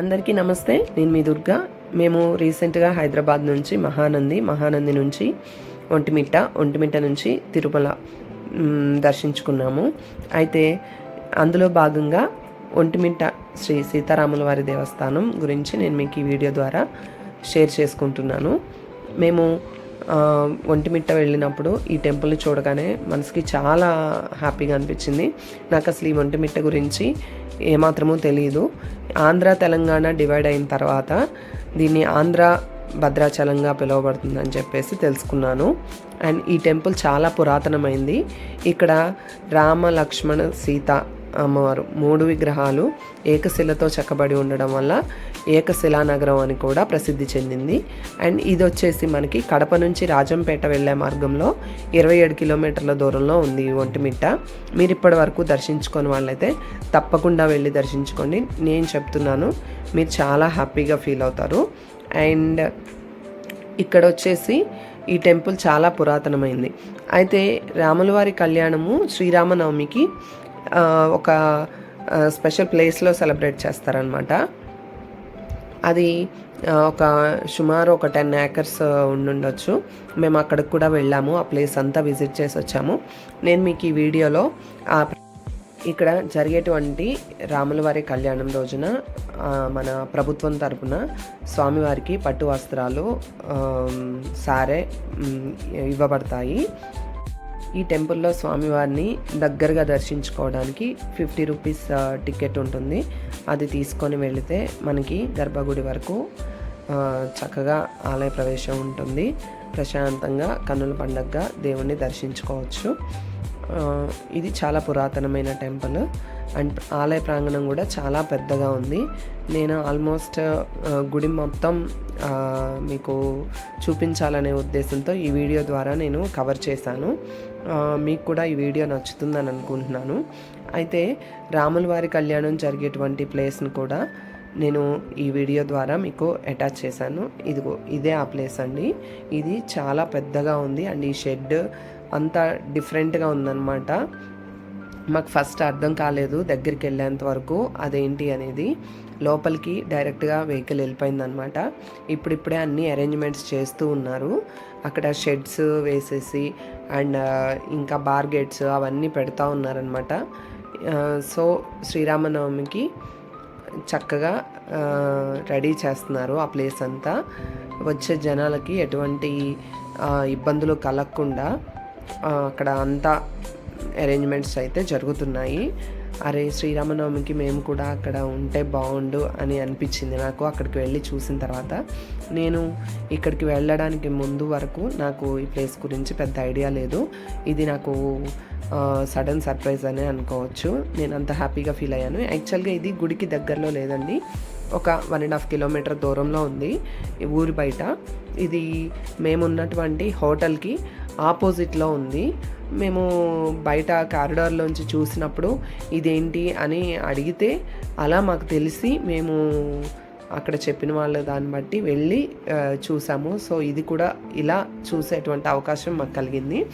అందరికీ నమస్తే నేను మీ దుర్గా. మేము రీసెంట్గా హైదరాబాద్ నుంచి మహానంది మహానంది నుంచి ఒంటిమిట్ట ఒంటిమిట్ట నుంచి తిరుమల దర్శించుకున్నాము. అయితే అందులో భాగంగా ఒంటిమిట్ట శ్రీ సీతారాముల వారి దేవస్థానం గురించి నేను మీకు ఈ వీడియో ద్వారా షేర్ చేసుకుంటున్నాను. మేము ఒంటిమిట్ట వెళ్ళినప్పుడు ఈ టెంపుల్ని చూడగానే మనసుకి చాలా హ్యాపీగా అనిపించింది. నాకు అసలు ఈ ఒంటిమిట్ట గురించి ఏమాత్రమూ తెలియదు ఆంధ్ర తెలంగాణ డివైడ్ అయిన తర్వాత దీన్ని ఆంధ్ర భద్రాచలంగా పిలువబడుతుందని చెప్పేసి తెలుసుకున్నాను. అండ్ ఈ టెంపుల్ చాలా పురాతనమైంది. ఇక్కడ రామ లక్ష్మణ సీత అమ్మవారు. మూడు విగ్రహాలు ఏకశిలతో చెక్కబడి ఉండడం వల్ల ఏకశిలా నగరం అని కూడా ప్రసిద్ధి చెందింది. అండ్ ఇది వచ్చేసి మనకి కడప నుంచి రాజంపేట వెళ్ళే మార్గంలో ఇరవై ఏడు కిలోమీటర్ల దూరంలో ఉంది ఒంటిమిట్ట మీరు ఇప్పటి వరకు దర్శించుకొని వాళ్ళైతే తప్పకుండా వెళ్ళి దర్శించుకోండి. నేను చెప్తున్నాను మీరు చాలా హ్యాపీగా ఫీల్ అవుతారు. అండ్ ఇక్కడ వచ్చేసి ఈ టెంపుల్ చాలా పురాతనమైంది. అయితే రాములవారి కళ్యాణము శ్రీరామనవమికి ఒక స్పెషల్ ప్లేస్లో సెలబ్రేట్ చేస్తారనమాట అది ఒక సుమారు ఒక టెన్ ఏకర్స్ ఉండుండొచ్చు. మేము అక్కడికి కూడా వెళ్ళాము ఆ ప్లేస్ అంతా విజిట్ చేసి వచ్చాము. నేను మీకు ఈ వీడియోలో ఆ ఇక్కడ జరిగేటువంటి రాములవారి కళ్యాణం రోజున మన ప్రభుత్వం తరపున స్వామివారికి పట్టు వస్త్రాలు సారే ఇవ్వబడతాయి. ఈ టెంపుల్లో స్వామివారిని దగ్గరగా దర్శించుకోవడానికి ఫిఫ్టీ రూపీస్ టికెట్ ఉంటుంది. అది తీసుకొని వెళితే మనకి గర్భగుడి వరకు చక్కగా ఆలయ ప్రవేశం ఉంటుంది. ప్రశాంతంగా కన్నుల పండగగా దేవుణ్ణి దర్శించుకోవచ్చు. ఇది చాలా పురాతనమైన టెంపుల్. అండ్ ఆలయ ప్రాంగణం కూడా చాలా పెద్దగా ఉంది. నేను ఆల్మోస్ట్ గుడి మొత్తం మీకు చూపించాలనే ఉద్దేశంతో ఈ వీడియో ద్వారా నేను కవర్ చేశాను. మీకు కూడా ఈ వీడియో నచ్చుతుందని అనుకుంటున్నాను. అయితే రాముల వారి కళ్యాణం జరిగేటువంటి ప్లేస్ని కూడా నేను ఈ వీడియో ద్వారా మీకు అటాచ్ చేశాను. ఇదిగో ఇదే ఆ ప్లేస్ అండి. ఇది చాలా పెద్దగా ఉంది. అండ్ ఈ షెడ్ అంత డిఫరెంట్గా ఉందన్నమాట. మాకు ఫస్ట్ అర్థం కాలేదు దగ్గరికి వెళ్ళేంత వరకు అదేంటి అనేది. లోపలికి డైరెక్ట్గా వెహికల్ వెళ్ళిపోయిందనమాట ఇప్పుడిప్పుడే అన్ని అరేంజ్మెంట్స్ చేస్తూ ఉన్నారు. అక్కడ షెడ్స్ వేసేసి అండ్ ఇంకా బార్ గేట్స్ అవన్నీ పెడతా ఉన్నారనమాట సో శ్రీరామనవమికి చక్కగా రెడీ చేస్తున్నారు ఆ ప్లేస్ అంతా. వచ్చే జనాలకి ఎటువంటి ఇబ్బందులు కలగకుండా అక్కడ అంతా అరేంజ్మెంట్స్ అయితే జరుగుతున్నాయి. అరే శ్రీరామనవమికి మేము కూడా అక్కడ ఉంటే బాగుండు అని అనిపించింది నాకు అక్కడికి వెళ్ళి చూసిన తర్వాత. నేను ఇక్కడికి వెళ్ళడానికి ముందు వరకు నాకు ఈ ప్లేస్ గురించి పెద్ద ఐడియా లేదు. ఇది నాకు సడన్ సర్ప్రైజ్ అనే అనుకోవచ్చు. నేను అంత హ్యాపీగా ఫీల్ అయ్యాను. యాక్చువల్గా ఇది గుడికి దగ్గరలో లేదండి. ఒక వన్ అండ్ హాఫ్ కిలోమీటర్ దూరంలో ఉంది. ఊరి బయట. ఇది మేమున్నటువంటి హోటల్కి ఆపోజిట్లో ఉంది. మేము బయట కారిడార్లోంచి చూసినప్పుడు ఇదేంటి అని అడిగితే అలా మాకు తెలిసి మేము అక్కడ చెప్పిన వాళ్ళ దాన్ని బట్టి వెళ్ళి చూసాము. సో ఇది కూడా ఇలా చూసేటువంటి అవకాశం మాకు కలిగింది.